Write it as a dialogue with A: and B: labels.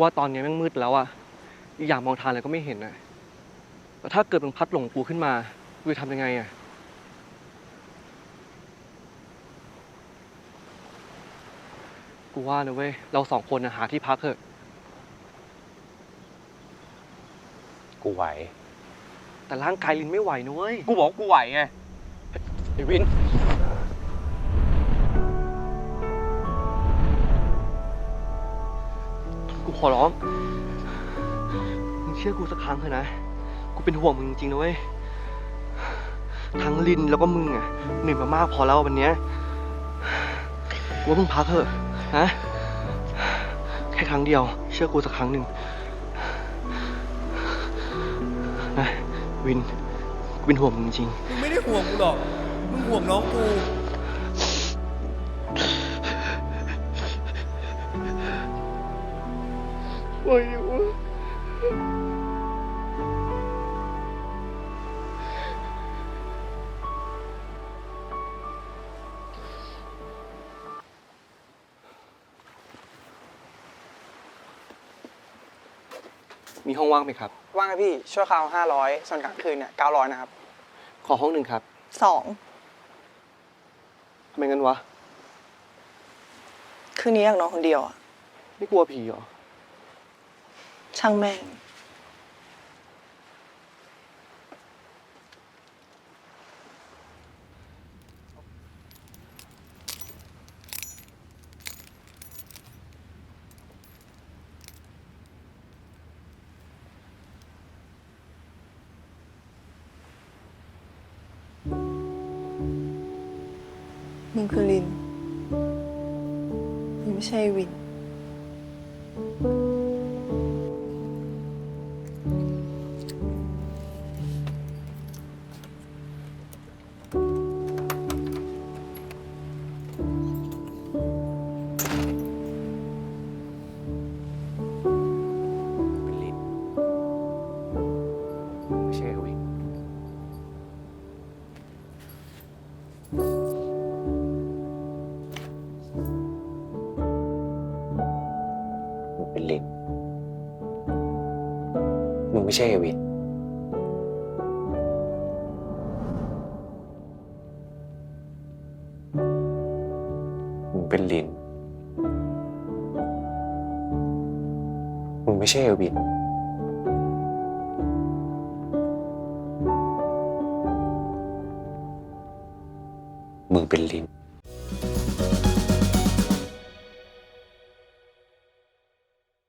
A: ว่าตอนนี้แม่งมืดแล้วอะอีกอย่างมองทางอะไรก็ไม่เห็นอะแล้วถ้าเกิดมึงพลัดหลงกูขึ้นมา กูจะทำยังไงอะกูว่านะเว้ย เราสองคนนะหาที่พักเถอะ
B: กูไหว
A: แต่ร่างกายลินไม่ไหวนะเว้ย
B: กูบอกว่ากูไหวไง
A: ไอ้วิน ขอร้องมึงเชื่อกูสักครั้งเถอะนะ กูเป็นห่วงมึงจริงๆนะเว้ย ทั้งลินแล้วก็มึงอะเหนื่อยมามากพอแล้ววันเนี้ยกูว่ามึงพักเถอะนะ แค่ครั้งเดียว เชื่อกูสักครั้งหนึ่งนะวินกูเป็นห่วงมึงจริง
C: มึงไม่ได้ห่วงกูหรอก มึงห่วงน้องกู
A: โอ้ยมีห้องว่างไหมครับ
D: ว่างไหมพี่ชั่วคราว500ส่วนกลางคืนเนี่ย900นะครับ
A: ขอห้องหนึ่งครับ
D: 2
A: ทำไมงั้นวะ
D: คืนนี้อยากนอนคนเดียวอะ
A: ไม่กลัวผีเหรอ
D: ช่างแม่ง มึงคือลินมึงไม่ใช่วิน
B: เป็น ลิน มึงไม่ใช่เอวิน มึงเป็นลิน มึงไม่ใช่เอวิน มึงเป็นลิน